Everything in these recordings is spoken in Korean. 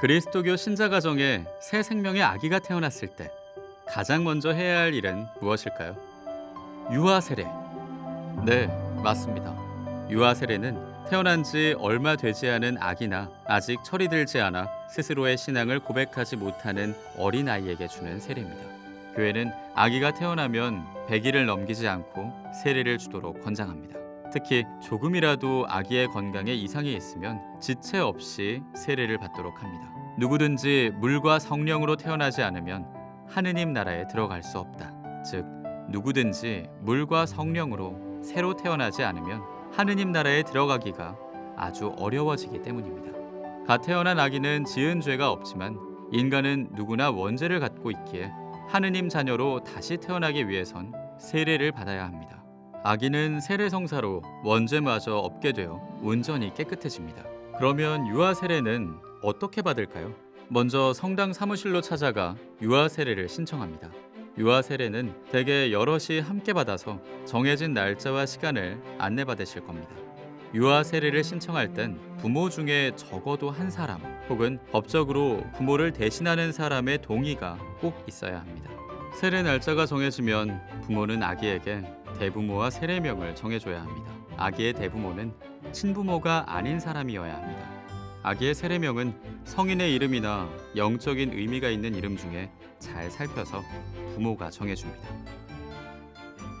그리스도교 신자 가정에 새 생명의 아기가 태어났을 때 가장 먼저 해야 할 일은 무엇일까요? 유아 세례. 네, 맞습니다. 유아 세례는 태어난 지 얼마 되지 않은 아기나 아직 철이 들지 않아 스스로의 신앙을 고백하지 못하는 어린 아이에게 주는 세례입니다. 교회는 아기가 태어나면 100일을 넘기지 않고 세례를 주도록 권장합니다. 특히 조금이라도 아기의 건강에 이상이 있으면 지체 없이 세례를 받도록 합니다. 누구든지 물과 성령으로 태어나지 않으면 하느님 나라에 들어갈 수 없다. 즉 누구든지 물과 성령으로 새로 태어나지 않으면 하느님 나라에 들어가기가 아주 어려워지기 때문입니다. 갓 태어난 아기는 지은 죄가 없지만 인간은 누구나 원죄를 갖고 있기에 하느님 자녀로 다시 태어나기 위해선 세례를 받아야 합니다. 아기는 세례 성사로 원죄마저 없게 되어 온전히 깨끗해집니다. 그러면 유아 세례는 어떻게 받을까요? 먼저 성당 사무실로 찾아가 유아 세례를 신청합니다. 유아 세례는 대개 여럿이 함께 받아서 정해진 날짜와 시간을 안내받으실 겁니다. 유아 세례를 신청할 땐 부모 중에 적어도 한 사람 혹은 법적으로 부모를 대신하는 사람의 동의가 꼭 있어야 합니다. 세례 날짜가 정해지면 부모는 아기에게 대부모와 세례명을 정해줘야 합니다. 아기의 대부모는 친부모가 아닌 사람이어야 합니다. 아기의 세례명은 성인의 이름이나 영적인 의미가 있는 이름 중에 잘 살펴서 부모가 정해줍니다.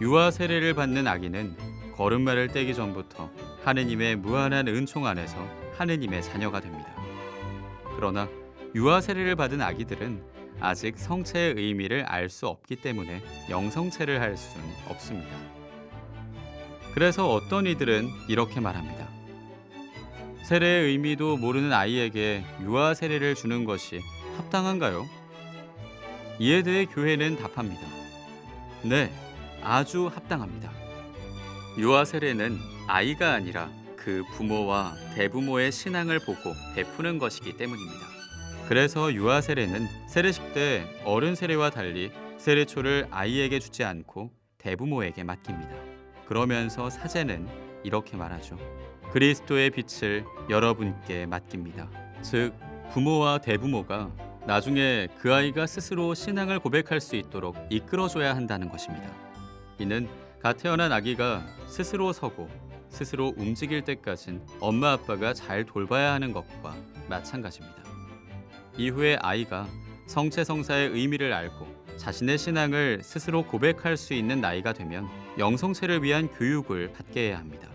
유아 세례를 받는 아기는 걸음마를 떼기 전부터 하느님의 무한한 은총 안에서 하느님의 자녀가 됩니다. 그러나 유아 세례를 받은 아기들은 아직 성체의 의미를 알 수 없기 때문에 영성체를 할 수는 없습니다. 그래서 어떤 이들은 이렇게 말합니다. 세례의 의미도 모르는 아이에게 유아 세례를 주는 것이 합당한가요? 이에 대해 교회는 답합니다. 네, 아주 합당합니다. 유아 세례는 아이가 아니라 그 부모와 대부모의 신앙을 보고 베푸는 것이기 때문입니다. 그래서 유아 세례는 세례식 때 어른 세례와 달리 세례초를 아이에게 주지 않고 대부모에게 맡깁니다. 그러면서 사제는 이렇게 말하죠. 그리스도의 빛을 여러분께 맡깁니다. 즉 부모와 대부모가 나중에 그 아이가 스스로 신앙을 고백할 수 있도록 이끌어줘야 한다는 것입니다. 이는 갓 태어난 아기가 스스로 서고 스스로 움직일 때까진 엄마 아빠가 잘 돌봐야 하는 것과 마찬가지입니다. 이후에 아이가 성체 성사의 의미를 알고 자신의 신앙을 스스로 고백할 수 있는 나이가 되면 영성체를 위한 교육을 받게 해야 합니다.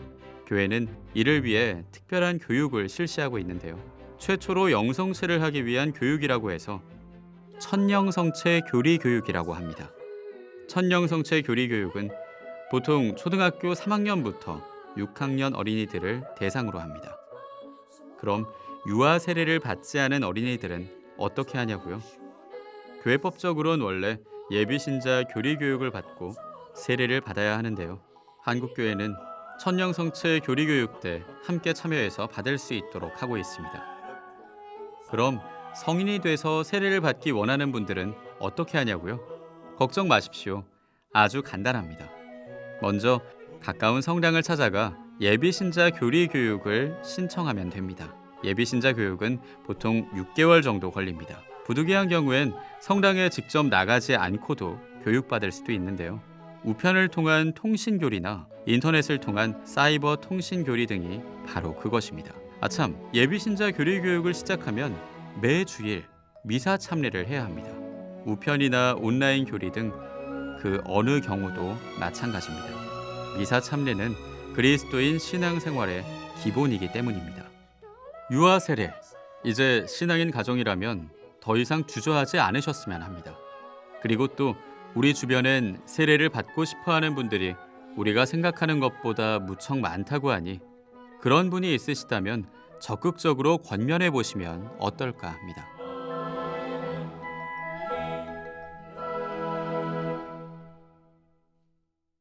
교회는 이를 위해 특별한 교육을 실시하고 있는데요. 최초로 영성체를 하기 위한 교육이라고 해서 천영성체 교리 교육이라고 합니다. 천영성체 교리 교육은 보통 초등학교 3학년부터 6학년 어린이들을 대상으로 합니다. 그럼 유아 세례를 받지 않은 어린이들은 어떻게 하냐고요? 교회법적으로는 원래 예비 신자 교리 교육을 받고 세례를 받아야 하는데요. 한국 교회는 천령 성체 교리 교육 때 함께 참여해서 받을 수 있도록 하고 있습니다. 그럼 성인이 돼서 세례를 받기 원하는 분들은 어떻게 하냐고요? 걱정 마십시오. 아주 간단합니다. 먼저 가까운 성당을 찾아가 예비 신자 교리 교육을 신청하면 됩니다. 예비 신자 교육은 보통 6개월 정도 걸립니다. 부득이한 경우엔 성당에 직접 나가지 않고도 교육받을 수도 있는데요. 우편을 통한 통신교리나 인터넷을 통한 사이버 통신교리 등이 바로 그것입니다. 아참, 예비신자 교리 교육을 시작하면 매 주일 미사 참례를 해야 합니다. 우편이나 온라인 교리 등 그 어느 경우도 마찬가지입니다. 미사 참례는 그리스도인 신앙생활의 기본이기 때문입니다. 유아 세례. 이제 신앙인 가정이라면 더 이상 주저하지 않으셨으면 합니다. 그리고 또 우리 주변엔 세례를 받고 싶어 하는 분들이 우리가 생각하는 것보다 무척 많다고 하니 그런 분이 있으시다면 적극적으로 권면해 보시면 어떨까 합니다.